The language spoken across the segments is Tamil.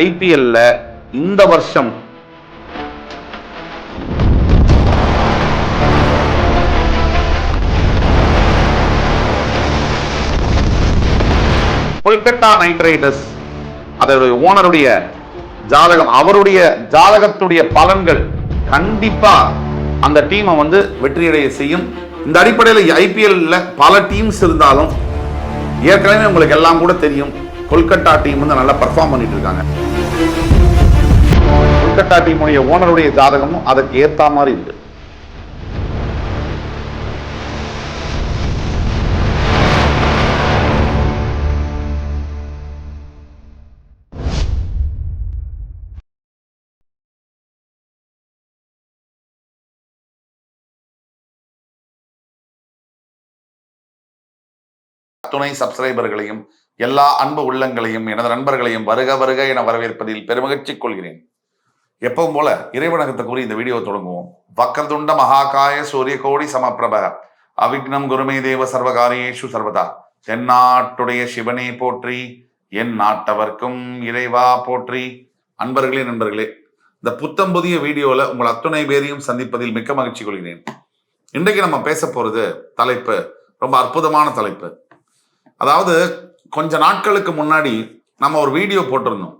ஐபிஎல்ல இந்த வருஷம். கொல்கத்தா நைட் ரைடர்ஸ் அதனுடைய ஓனருடைய ஜாதகம் அவருடைய ஜாதகத்துடைய பலன்கள் கண்டிப்பா அந்த டீமை வந்து வெற்றியடைய செய்யும். இந்த அடிப்படையில் ஐபிஎல்ல பல டீம்ஸ் இருந்தாலும் ஏற்கனவே உங்களுக்கு எல்லாம் கூட தெரியும். கொல்கட்டா டீம் வந்து நல்லா பர்ஃபார்ம் பண்ணிட்டு இருக்காங்க. கொல்கட்டா டீமுடைய ஓனருடைய ஜாதகமும் அதுக்கு ஏற்ற மாதிரி இருக்குது துணை சப்ஸ்கிரைபர்களையும் எல்லா அன்பு உள்ளங்களையும் எனது நண்பர்களையும் வருக வருக என வரவேற்பதில் பெருமகிழ்ச்சி கொள்கிறேன். எப்பவும் போல இறைவணக்கத்தை கூறி இந்த வீடியோ தொடங்குவோம். வக்கரதுண்ட மகாகாய சூரிய கோடி சமப்பிரப அவிக்னம் குருமே தேவ சர்வகாரியேஷு சர்வதா. தென்னாட்டுடைய சிவனே போற்றி என் நாட்டவர்க்கும் இறைவா போற்றி. அன்பர்களே நண்பர்களே இந்த புத்தம் புதிய வீடியோல உங்கள் அத்துணை பேரையும் சந்திப்பதில் மிக்க மகிழ்ச்சி கொள்கிறேன். இன்றைக்கு நம்ம பேச போறது தலைப்பு ரொம்ப அற்புதமான தலைப்பு. அதாவது கொஞ்ச நாட்களுக்கு முன்னாடி நம்ம ஒரு வீடியோ போட்டிருந்தோம்.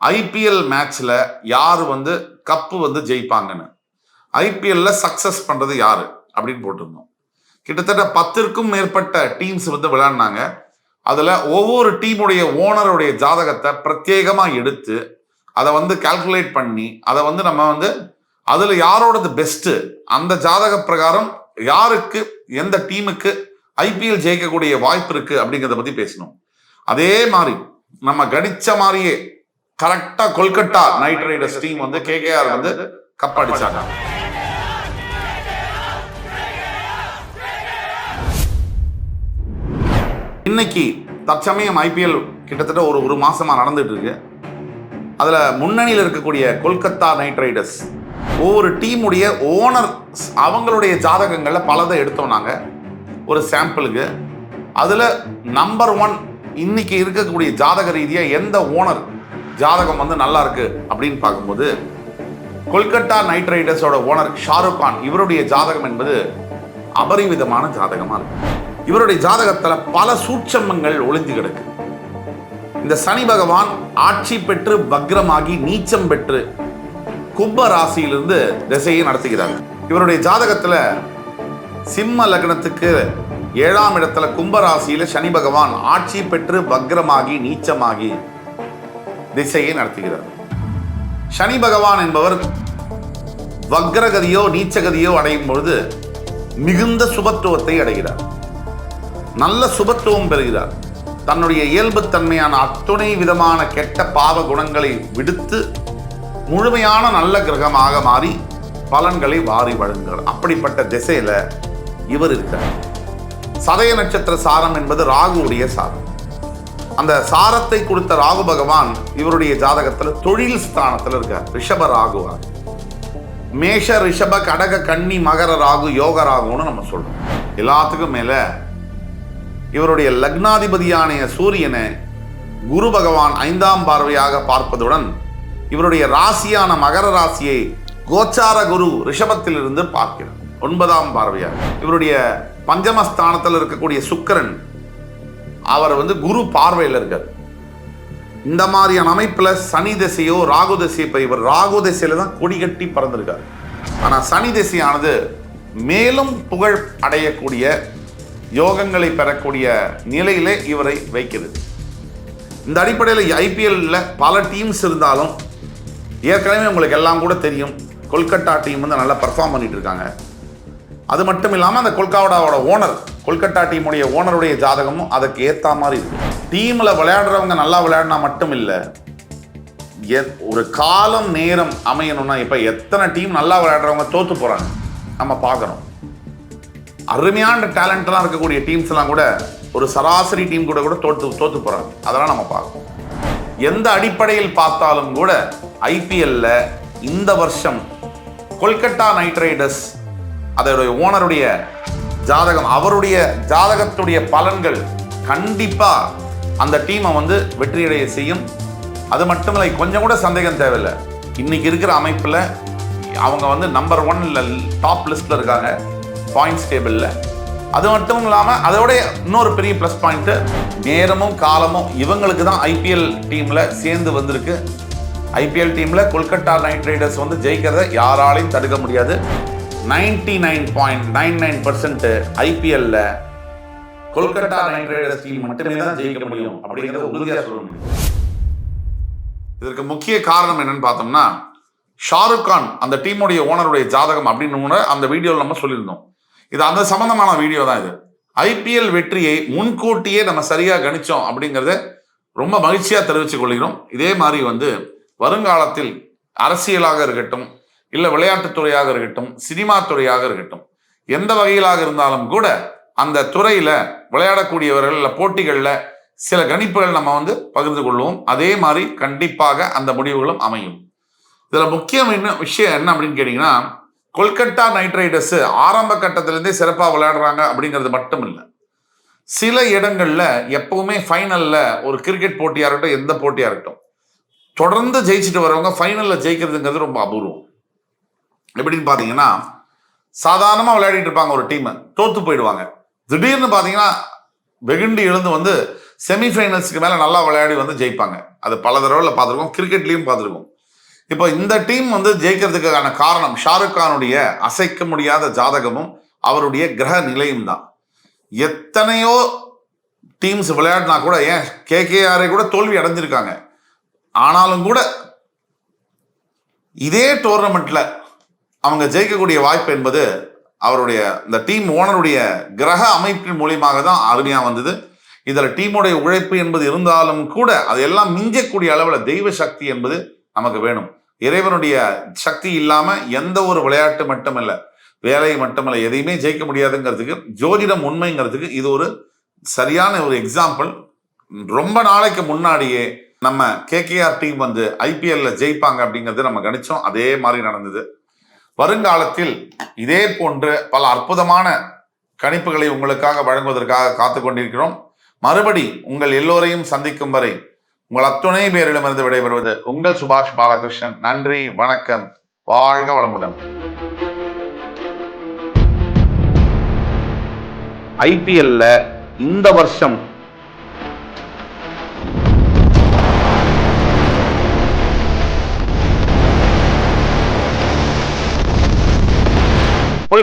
ஐபிஎல் மேட்ச்ல யார் வந்து கப்பு வந்து ஜெயிப்பாங்கன்னு. ஐபிஎல்ல சக்சஸ் பண்றது யாரு அப்படின்னு போட்டிருந்தோம். கிட்டத்தட்ட பத்திற்கும் மேற்பட்ட டீம்ஸ் வந்து விளையாடினாங்க. அதில் ஒவ்வொரு டீமுடைய ஓனருடைய ஜாதகத்தை பிரத்யேகமாக எடுத்து அதை வந்து கால்குலேட் பண்ணி அதை வந்து நம்ம வந்து அதில் யாரோடது பெஸ்ட்டு அந்த ஜாதக பிரகாரம் யாருக்கு எந்த டீமுக்கு ஐபிஎல் ஜெயிக்கக்கூடிய வாய்ப்பு இருக்கு அப்படிங்கிறத பத்தி பேசணும். அதே மாதிரி நம்ம கணிச்ச மாதிரியே கரெக்டா கொல்கத்தா நைட் ரைடர்ஸ் டீம் வந்து கேகேஆர் வந்து கப் அடிச்சாங்க. இன்னைக்கு தற்சமயம் ஐபிஎல் கிட்டத்தட்ட ஒரு ஒரு மாசமா நடந்துட்டு இருக்கு. அதுல முன்னணியில் இருக்கக்கூடிய கொல்கத்தா நைட் ரைடர்ஸ் ஒவ்வொரு டீமுடைய ஓனர் அவங்களுடைய ஜாதகங்களில் பலதை எடுத்தோம் நாங்கள் ஒரு சாம்பிளுக்கு அதில் நம்பர் ஒன் இன்னைக்கு இருக்கக்கூடிய ஜாதக ரீதியாக எந்த ஓனர் ஜாதகம் வந்து நல்லா இருக்கு அப்படின்னு பார்க்கும்போது கொல்கத்தா நைட் ரைடர்ஸோட ஓனர் ஷாருக் கான் இவருடைய ஜாதகம் என்பது அபரிவிதமான ஜாதகமாக இருக்கு. இவருடைய ஜாதகத்தில் பல சூட்சமங்கள் ஒளிஞ்சு கிடக்கு. இந்த சனி பகவான் ஆட்சி பெற்று வக்ரமாகி நீச்சம் பெற்று கும்ப ராசியிலிருந்து திசையை நடத்துகிறார். இவருடைய ஜாதகத்தில் சிம்ம லக்னத்துக்கு ஏழாம் இடத்துல கும்பராசியில சனி பகவான் ஆட்சி பெற்று பக்ரமாகி நீச்சமாகி திசையை நடத்துகிறார். சனி பகவான் என்பவர் வக்ரகதியோ நீச்சகதியோ அடையும் பொழுது மிகுந்த சுபத்துவத்தை அடைகிறார். நல்ல சுபத்துவம் பெறுகிறார். தன்னுடைய இயல்புத்தன்மையான அத்துணை விதமான கெட்ட பாவ குணங்களை விடுத்து முழுமையான நல்ல கிரகமாக மாறி பலன்களை வாரி வழங்குகிறார். அப்படிப்பட்ட திசையில இவர் இருக்கிறார். சதய நட்சத்திர சாரம் என்பது ராகுவுடைய சாரம். அந்த சாரத்தை கொடுத்த ராகு பகவான் இவருடைய ஜாதகத்துல தொழில் ஸ்தானத்துல இருக்கார். ரிஷப ராகுவா மேஷ ரிஷப கடக கன்னி மகர ராகு யோக ராகுன்னு நம்ம சொல்றோம். எல்லாத்துக்கும் மேல இவருடைய லக்னாதிபதியான சூரியனை குரு பகவான் ஐந்தாம் பார்வையாக பார்ப்பதுடன் இவருடைய ராசியான மகர ராசியை கோச்சார குரு ரிஷபத்திலிருந்து பார்க்கிறார். ஒன்பதாம் பார்வையார். இவருடைய பஞ்சமஸ்தானத்தில் இருக்கக்கூடிய சுக்கிரன் அவர் வந்து குரு பார்வையில் இருக்கார். இந்த மாதிரியான அமைப்பில் சனி திசையோ ராகு திசையோ இப்போ இவர் ராகு திசையில தான் கொடி கட்டி பறந்திருக்கார். ஆனால் சனி திசையானது மேலும் புகழ் அடையக்கூடிய யோகங்களை பெறக்கூடிய நிலையிலே இவரை வைக்கிறது இந்த அடிப்படையில் ஐபிஎல்ல பல டீம்ஸ் இருந்தாலும் ஏற்கனவே உங்களுக்கு எல்லாம் கூட தெரியும் கொல்கட்டா டீம் வந்து நல்லா பர்ஃபார்ம் பண்ணிட்டு இருக்காங்க. அது மட்டும் இல்லாமல் அந்த கொல்காவடாவோட ஓனர் கொல்கட்டா டீமுடைய ஓனருடைய ஜாதகமும் அதுக்கு ஏற்ற மாதிரி இருக்கும். டீமில் விளையாடுறவங்க நல்லா விளையாடினா மட்டும் இல்லை எத்- ஒரு காலம் நேரம் அமையணும்னா இப்போ எத்தனை டீம் நல்லா விளையாடுறவங்க தோற்று போகிறாங்க நம்ம பார்க்குறோம் அருமையான டேலண்ட்லாம் இருக்கக்கூடிய டீம்ஸ் எல்லாம் கூட ஒரு சராசரி டீம் கூட கூட தோற்று தோற்று போகிறாங்க அதெல்லாம் நம்ம பார்க்கணும் எந்த அடிப்படையில் பார்த்தாலும் கூட ஐபிஎல்ல இந்த வருஷம் கொல்கட்டா நைட் ரைடர்ஸ் அதோடைய ஓனருடைய ஜாதகம் அவருடைய ஜாதகத்துடைய பலன்கள் கண்டிப்பாக அந்த டீமை வந்து வெற்றியடைய செய்யும். அது மட்டும் இல்லை கொஞ்சம் கூட சந்தேகம் தேவையில்லை. இன்னைக்கு இருக்கிற அமைப்பில் அவங்க வந்து நம்பர் ஒன் இல்லை டாப் லிஸ்ட்டில் இருக்காங்க பாயிண்ட்ஸ் டேபிளில் அது மட்டும் இல்லாமல் அதோடைய இன்னொரு பெரிய ப்ளஸ் பாயிண்ட்டு நேரமும் காலமும் இவங்களுக்கு தான் ஐபிஎல் டீமில் சேர்ந்து வந்திருக்கு. ஐபிஎல் டீமில் கொல்கட்டா நைட் ரைடர்ஸ் வந்து ஜெயிக்கிறத யாராலையும் தடுக்க முடியாது. Ninety nine point nine nine percent ஐபிஎல்ல கொல்கத்தா நைட் ரைடர்ஸ் டீம் மட்டுமே தான் ஜெயிக்க முடியும் அப்படிங்கிறத உறுதியாக சொல்ல முடியும். இதற்கு முக்கிய காரணம் என்னன்னு பார்த்தோம்னா ஷாருக் கான் அந்த டீமுடைய ஓனருடைய ஜாதகம் அப்படின்னு கூட அந்த வீடியோவில் நம்ம சொல்லியிருந்தோம். இது அந்த சம்பந்தமான வீடியோ தான் இது. ஐபிஎல் வெற்றியை முன்கூட்டியே நம்ம சரியாக கணிச்சோம் அப்படிங்கிறத ரொம்ப மகிழ்ச்சியாக தெரிவித்துக் கொள்கிறோம். இதே மாதிரி வந்து வருங்காலத்தில் அரசியலாக இருக்கட்டும் இல்லை விளையாட்டுத்துறையாக இருக்கட்டும் சினிமா துறையாக இருக்கட்டும் எந்த வகையிலாக இருந்தாலும் கூட அந்த துறையில விளையாடக்கூடியவர்கள் இல்லை போட்டிகளில் சில கணிப்புகள் நம்ம வந்து பகிர்ந்து கொள்வோம். அதே மாதிரி கண்டிப்பாக அந்த முடிவுகளும் அமையும். இதில் முக்கியம் என்ன விஷயம் என்ன அப்படின்னு கேட்டிங்கன்னா கொல்கட்டா நைட் ரைடர்ஸ் ஆரம்ப கட்டத்திலேருந்தே சிறப்பாக விளையாடுறாங்க அப்படிங்கிறது மட்டும் இல்லை சில இடங்களில் எப்பவுமே ஃபைனலில் ஒரு கிரிக்கெட் போட்டியாக இருக்கட்டும் எந்த போட்டியாக இருக்கட்டும் தொடர்ந்து ஜெயிச்சுட்டு வரவங்க ஃபைனலில் ஜெயிக்கிறதுங்கிறது ரொம்ப அபூர்வம். எப்படின்னு பார்த்தீங்கன்னா சாதாரணமாக விளையாடிட்டு இருப்பாங்க ஒரு டீம் தோத்து போயிடுவாங்க. திடீர்னு பார்த்தீங்கன்னா வெகுண்டி எழுந்து வந்து செமிஃபைனல்ஸ்க்கு மேலே நல்லா விளையாடி வந்து ஜெயிப்பாங்க. அது பல தடவையில் பார்த்துருக்கோம். கிரிக்கெட்லேயும் பார்த்துருக்கோம். இப்போ இந்த டீம் வந்து ஜெயிக்கிறதுக்கான காரணம் ஷாருக் கானுடைய அசைக்க முடியாத ஜாதகமும் அவருடைய கிரக நிலையும் தான். எத்தனையோ டீம்ஸ் விளையாடினா கூட ஏன் கேகேஆரை கூட தோல்வி அடைஞ்சிருக்காங்க. ஆனாலும் கூட இதே டோர்னமெண்ட்டில் அவங்க ஜெயிக்கக்கூடிய வாய்ப்பு என்பது அவருடைய இந்த டீம் ஓனருடைய கிரக அமைப்பின் மூலியமாக தான் அருமையாக வந்தது. இதில் டீமுடைய உழைப்பு என்பது இருந்தாலும் கூட அதையெல்லாம் மிஞ்சக்கூடிய அளவில் தெய்வ சக்தி என்பது நமக்கு வேணும். இறைவனுடைய சக்தி இல்லாமல் எந்த ஒரு விளையாட்டு மட்டுமல்ல வேலை மட்டுமல்ல எதையுமே ஜெயிக்க முடியாதுங்கிறதுக்கு ஜோதிடம் உண்மைங்கிறதுக்கு இது ஒரு சரியான ஒரு எக்ஸாம்பிள் ரொம்ப நாளைக்கு முன்னாடியே நம்ம கேகேஆர் டீம் வந்து ஐபிஎல்ல ஜெயிப்பாங்க அப்படிங்கிறது நம்ம கணிச்சோம். அதே மாதிரி நடந்தது. வருங்காலத்தில் இதே போன்று பல அற்புதமான கணிப்புகளை உங்களுக்காக வழங்குவதற்காக காத்து கொண்டிருக்கிறோம். மறுபடி உங்கள் எல்லோரையும் சந்திக்கும் வரை உங்கள் அத்துணை பேரிடமிருந்து விடைபெறுவது உங்கள் சுபாஷ் பாலகிருஷ்ணன். நன்றி வணக்கம். வாழ்க வளமுடன். ஐபிஎல்ல இந்த வருஷம்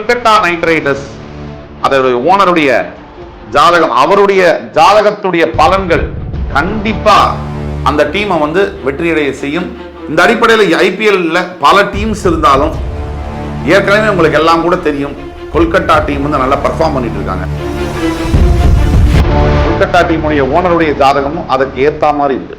கொல்கத்தா நைட் ரைடர்ஸ் அதனுடைய ஓனருடைய ஜாதகம் அவருடைய ஜாதகத்துடைய பலன்கள் கண்டிப்பா அந்த டீமை வந்து வெற்றியடைய செய்யும். இந்த அடிப்படையில் ஐபிஎல்ல பல டீம்ஸ் இருந்தாலும் ஏற்கனவே உங்களுக்கு எல்லாம் கூட தெரியும் கொல்கட்டா டீம் வந்து நல்லா பர்ஃபார்ம் பண்ணிட்டு இருக்காங்க. கொல்கட்டா டீமுடைய ஓனருடைய ஜாதகமும் அதுக்கு ஏற்ற மாதிரி இருக்கு.